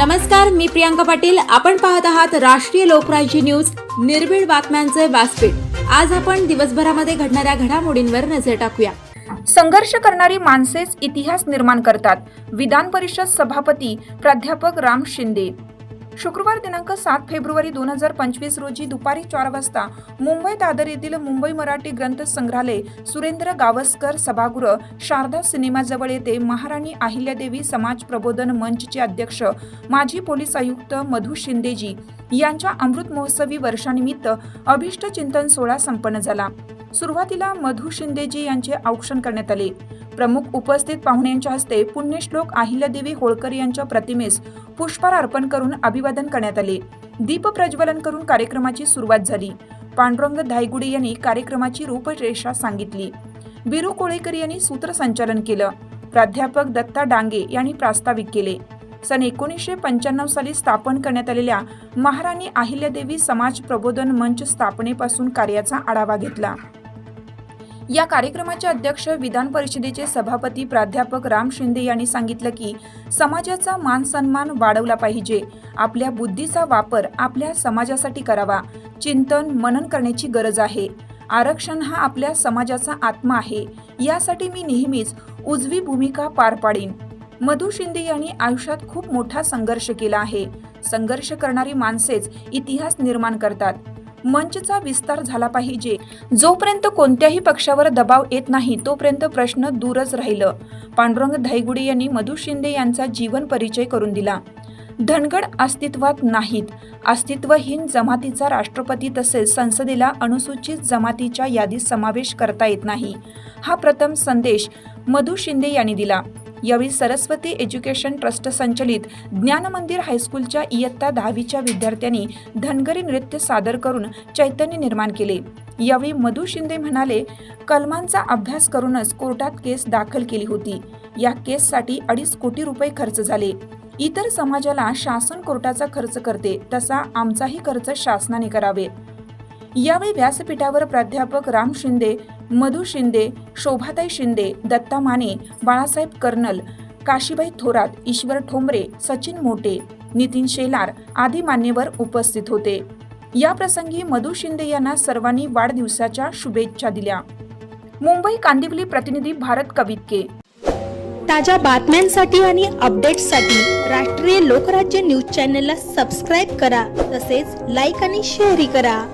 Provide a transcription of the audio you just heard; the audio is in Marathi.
नमस्कार मी प्रियांका पाटील. आपण पाहत आहात राष्ट्रीय लोकराज्य न्यूज. निर्भीड बातम्यांचे व्यासपीठ. आज आपण दिवसभरामध्ये घडणाऱ्या घडामोडींवर नजर टाकूया. संघर्ष करणारी माणसेच इतिहास निर्माण करतात. विधान परिषद सभापती प्राध्यापक राम शिंदे. शुक्रवार दिनांक सात फेब्रुवारी दोन हजार पंचवीस रोजी दुपारी चार वाजता मुंबई दादर येथील मुंबई मराठी ग्रंथ संग्रहालय सुरेंद्र गावस्कर सभागृह शारदा सिनेमाजवळ येथे महाराणी अहिल्यादेवी समाज प्रबोधन मंचचे अध्यक्ष माजी पोलीस आयुक्त मधु शिंदेजी यांच्या अमृत महोत्सवी वर्षानिमित्त अभिष्ट चिंतन सोहळा संपन्न झाला. सुरुवातीला मधु शिंदेजी यांचे औक्षण करण्यात आले. प्रमुख उपस्थित पाहुण्यांच्या हस्ते पुण्यश्लोक अहिल्यादेवी होळकर यांच्या प्रतिमेस पुष्पहार अर्पण करून अभिवादन करण्यात आले. दीप प्रज्वलन करून कार्यक्रमाची सुरुवात झाली. पांडुरंग धायगुडे यांनी कार्यक्रमाची रूपरेषा सांगितली. बिरू कोळेकर यांनी सूत्रसंचालन केलं. प्राध्यापक दत्ता डांगे यांनी प्रास्ताविक केले. सन एकोणीसशे पंच्याण्णव साली स्थापन करण्यात आलेल्या महाराणी अहिल्यादेवी समाज प्रबोधन मंच स्थापनेपासून कार्याचा आढावा घेतला. या कार्यक्रमाचे अध्यक्ष विधान परिषदेचे सभापती प्राध्यापक राम शिंदे यांनी सांगितलं की समाजाचा मान सन्मान वाढवला पाहिजे. आपल्या बुद्धीचा वापर आपल्या समाजासाठी करावा. चिंतन मनन करण्याची गरज आहे. आरक्षण हा आपल्या समाजाचा आत्मा आहे. यासाठी मी नेहमीच उजवी भूमिका पार पाडीन. मधु शिंदे यांनी आयुष्यात खूप मोठा संघर्ष केला आहे. संघर्ष करणारी माणसेच इतिहास निर्माण करतात. मंचचा विस्तार झाला पाहिजे. जोपर्यंत कोणत्याही पक्षावर दबाव येत नाही तोपर्यंत प्रश्न दूरच राहिलं. पांडुरंग धायगुडे यांनी मधु शिंदे यांचा जीवन परिचय करून दिला. धनगड अस्तित्वात नाहीत. अस्तित्वहीन जमातीचा राष्ट्रपती तसेच संसदेला अनुसूचित जमातीच्या यादीत समावेश करता येत नाही. हा प्रथम संदेश मधु शिंदे यांनी दिला. यावेळी सरस्वती एज्युकेशन ट्रस्ट संचलित ज्ञान मंदिर हायस्कूलच्या इयत्ता दहावीच्या विद्यार्थ्यांनी धनगरी नृत्य सादर करून चैतन्य निर्माण केले. यावेळी मधु शिंदे म्हणाले कलमांचा अभ्यास करूनच कोर्टात केस दाखल केली होती. या केससाठी अडीच कोटी रुपये खर्च झाले. इतर समाजाला शासन कोर्टाचा खर्च करते तसा आमचाही खर्च शासनाने करावे. यावेळी व्यासपीठावर प्राध्यापक राम शिंदे मधु शिंदे शोभाताई शिंदे दत्ता माने बाळासाहेब कर्नल काशीबाई थोरात ईश्वर ठोंबरे सचिन मोटे नितीन शेलार आदी मान्यवर उपस्थित होते. या प्रसंगी मधु शिंदे यांना सर्वांनी वाढदिवसाच्या शुभेच्छा दिल्या. मुंबई कांदिवली प्रतिनिधी भारत कवितके. ताज्या बातम्यांसाठी आणि अपडेट्ससाठी राष्ट्रीय लोकराज्य न्यूज चॅनलला सबस्क्राईब करा तसेच लाईक आणि शेअरही करा.